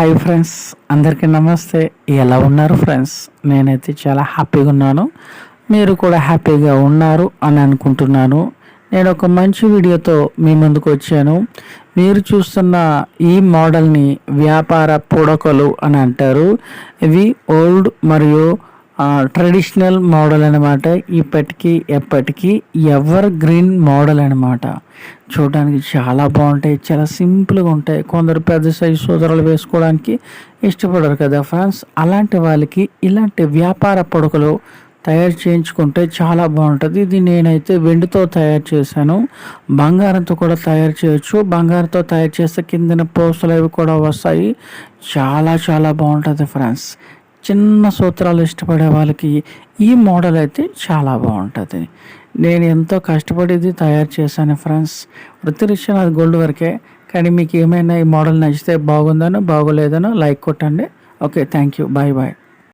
Hi friends అందరికీ నమస్తే. ఎలా ఉన్నారు ఫ్రెండ్స్ నేనైతే చాలా హ్యాపీగా ఉన్నాను. మీరు కూడా హ్యాపీగా ఉన్నారు అని అనుకుంటున్నాను. నేను ఒక మంచి వీడియోతో మీ ముందుకు వచ్చాను. మీరు చూస్తున్న ఈ మోడల్ని వ్యాపార పూడకలు అని అంటారు. ఇవి ఓల్డ్ మరియు ట్రెడిషనల్ మోడల్ అనమాట ఇప్పటికీ ఎప్పటికీ ఎవర్ గ్రీన్ మోడల్ అనమాట చూడడానికి చాలా బాగుంటాయి చాలా సింపుల్గా ఉంటాయి. కొందరు పెద్ద సైజు సోదరులు వేసుకోవడానికి ఇష్టపడరు కదా ఫ్రెండ్స్. అలాంటి వాళ్ళకి ఇలాంటి వ్యాపార పొడకలు తయారు చేయించుకుంటే చాలా బాగుంటుంది. ఇది నేనైతే వెండితో తయారు చేశాను. బంగారంతో కూడా తయారు చేయొచ్చు. బంగారంతో తయారు చేస్తే కిందన పోస్టులు అవి కూడా వస్తాయి. చాలా చాలా బాగుంటుంది ఫ్రెండ్స్. చిన్న సూత్రాలు ఇష్టపడే వాళ్ళకి ఈ మోడల్ అయితే చాలా బాగుంటుంది. నేను ఎంతో కష్టపడేది తయారు చేశాను ఫ్రెండ్స్. వృత్తిరీత్యా అది గోల్డ్ వరకే. కానీ మీకు ఏమైనా ఈ మోడల్ నచ్చితే బాగుందనో బాగోలేదనో లైక్ కొట్టండి. Okay thank you bye bye.